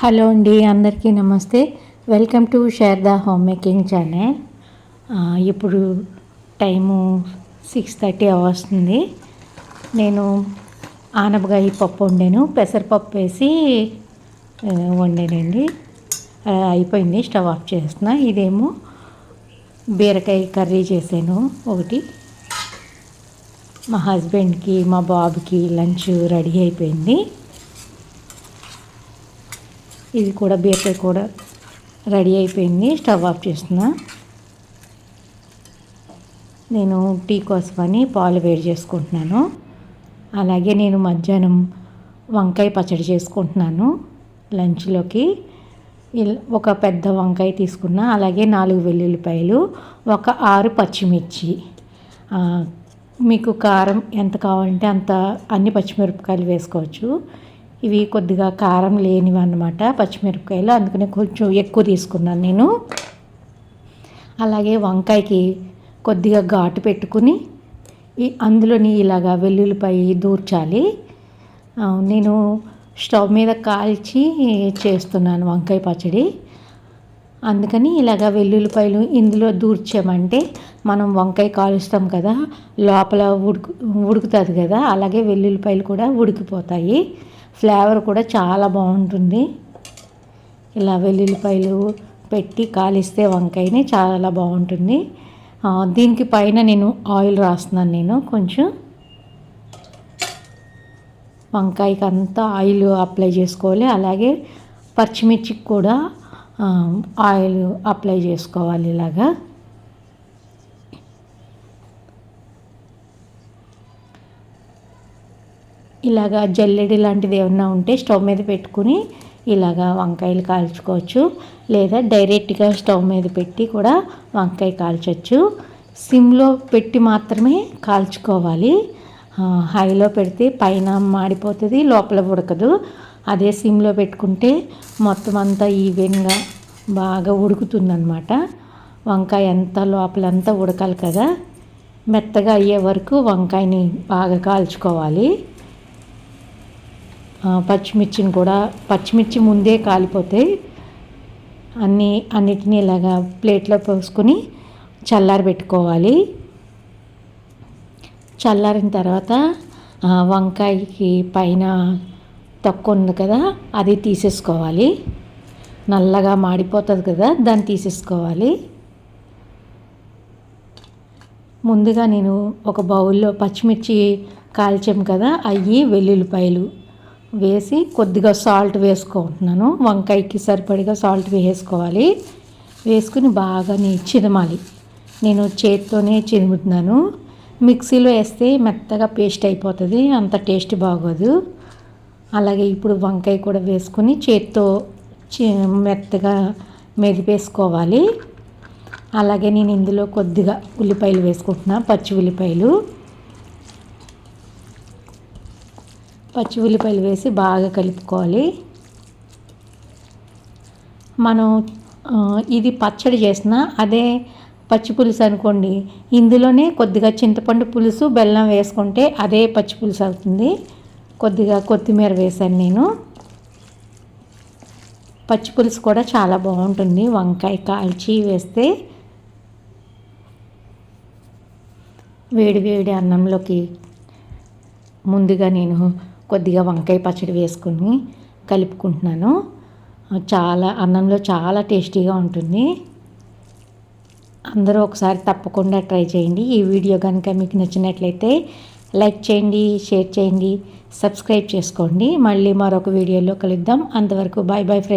Hello అండి అందరికీ నమస్తే. Welcome to share the home making channel. ఇప్పుడు టైము సిక్స్ థర్టీ వస్తుంది నేను ఆనపకాయ పప్పు వండాను. పెసరపప్పు వేసి వండానండి. అయిపోయింది స్టవ్ ఆఫ్ చేస్తున్నా. ఇదేమో బీరకాయ కర్రీ చేశాను ఒకటి. మా హస్బెండ్కి మా బాబుకి లంచ్ రెడీ అయిపోయింది. ఇది కూడా బీరకాయ కూడా రెడీ అయిపోయింది. స్టవ్ ఆఫ్ చేస్తున్నా. నేను టీ కోసమని పాలు వేడి చేసుకుంటున్నాను. అలాగే నేను మధ్యాహ్నం వంకాయ పచ్చడి చేసుకుంటున్నాను లంచ్లోకి. ఇల్- ఒక పెద్ద వంకాయ తీసుకున్నా అలాగే నాలుగు వెల్లుల్లిపాయలు ఒక ఆరు పచ్చిమిర్చి. మీకు కారం ఎంత కావాలంటే అంత అన్ని పచ్చిమిరపకాయలు వేసుకోవచ్చు. ఇవి కొద్దిగా కారం లేనివి అన్నమాట పచ్చిమిరపకాయలు. అందుకనే కొంచెం ఎక్కువ తీసుకున్నాను నేను. అలాగే వంకాయకి కొద్దిగా ఘాటు పెట్టుకుని ఈ అందులోని ఇలాగా వెల్లుల్లిపాయ దూర్చాలి. నేను స్టవ్ మీద కాల్చి చేస్తున్నాను వంకాయ పచ్చడి. అందుకని ఇలాగ వెల్లుల్లిపాయలు ఇందులో దూర్చామంటే మనం వంకాయ కాలుస్తాం కదా లోపల ఉడుకు ఉడుకుతుంది కదా అలాగే వెల్లుల్లిపాయలు కూడా ఉడికిపోతాయి. ఫ్లేవర్ కూడా చాలా బాగుంటుంది. ఇలా వెల్లుల్లిపాయలు పెట్టి కాలిస్తే వంకాయని చాలా బాగుంటుంది. దీనికి పైన నేను ఆయిల్ రాస్తున్నాను నేను కొంచెం. వంకాయకి అంతా ఆయిల్ అప్లై చేసుకోవాలి. అలాగే పచ్చిమిర్చికి కూడా ఆయిల్ అప్లై చేసుకోవాలి ఇలాగా. ఇలాగా జల్లెడి లాంటిది ఏమన్నా ఉంటే స్టవ్ మీద పెట్టుకుని ఇలాగా వంకాయలు కాల్చుకోవచ్చు. లేదా డైరెక్ట్గా స్టవ్ మీద పెట్టి కూడా వంకాయ కాల్చవచ్చు సిమ్లో పెట్టి మాత్రమే కాల్చుకోవాలి. హైలో పెడితే పైన మాడిపోతుంది లోపల ఉడకదు. అదే సిమ్లో పెట్టుకుంటే మొత్తం అంతా ఈవెన్గా బాగా ఉడుకుతుందన్నమాట. వంకాయ అంతా లోపలంతా ఉడకాలి కదా. మెత్తగా అయ్యే వరకు వంకాయని బాగా కాల్చుకోవాలి. పచ్చిమిర్చిని కూడా పచ్చిమిర్చి ముందే కాలిపోతాయి అన్నీ అన్నిటినీ ఇలాగా ప్లేట్లో పోసుకొని చల్లారి పెట్టుకోవాలి. చల్లారిన తర్వాత వంకాయకి పైన తక్కువ ఉంది కదా అది తీసేసుకోవాలి. నల్లగా మాడిపోతుంది కదా దాన్ని తీసేసుకోవాలి. ముందుగా నేను ఒక బౌల్లో పచ్చిమిర్చి కాల్చాం కదా అవి వెల్లుల్లిపాయలు వేసి కొద్దిగా సాల్ట్ వేసుకుంటున్నాను. వంకాయకి సరిపడిగా సాల్ట్ వేసుకోవాలి. వేసుకుని బాగా నీ చిదమాలి. నేను చేత్తోనే చిదుముతున్నాను. మిక్సీలో వేస్తే మెత్తగా పేస్ట్ అయిపోతుంది. అంత టేస్ట్ బాగోదు. అలాగే ఇప్పుడు వంకాయ కూడా వేసుకుని చేత్తో చి- మెత్తగా మెదిపేసుకోవాలి. అలాగే నేను ఇందులో కొద్దిగా ఉల్లిపాయలు వేసుకుంటున్నా పచ్చి ఉల్లిపాయలు. పచ్చి ఉల్లిపాయలు వేసి బాగా కలుపుకోవాలి. మనం ఇది పచ్చడి చేసిన అదే పచ్చి పులుసు అనుకోండి. ఇందులోనే కొద్దిగా చింతపండు పులుసు బెల్లం వేసుకుంటే అదే పచ్చి పులుసు అవుతుంది. కొద్దిగా కొత్తిమీర వేసాను నేను. పచ్చి పులుసు కూడా చాలా బాగుంటుంది. వంకాయ కాల్చి వేస్తే వేడి వేడి అన్నంలోకి ముందుగా నేను కొద్దిగా వంకాయ పచ్చడి వేసుకుని కలుపుకుంటున్నాను. చాలా అన్నంలో చాలా టేస్టీగా ఉంటుంది. అందరూ ఒకసారి తప్పకుండా ట్రై చేయండి. ఈ వీడియో కనుక మీకు నచ్చినట్లయితే లైక్ చేయండి షేర్ చేయండి సబ్స్క్రైబ్ చేసుకోండి. మళ్ళీ మరొక వీడియోలో కలుద్దాం. అంతవరకు బాయ్ బాయ్ ఫ్రెండ్స్.